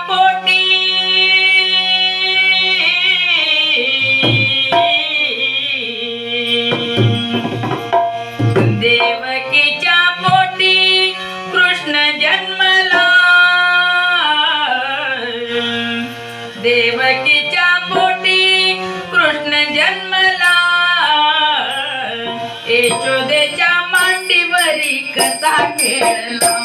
पोटी. देवकीच्या पोटी कृष्ण जन्मला. देवकीच्या पोटी कृष्ण जन्मला. मांडीवरी कसा खेळला.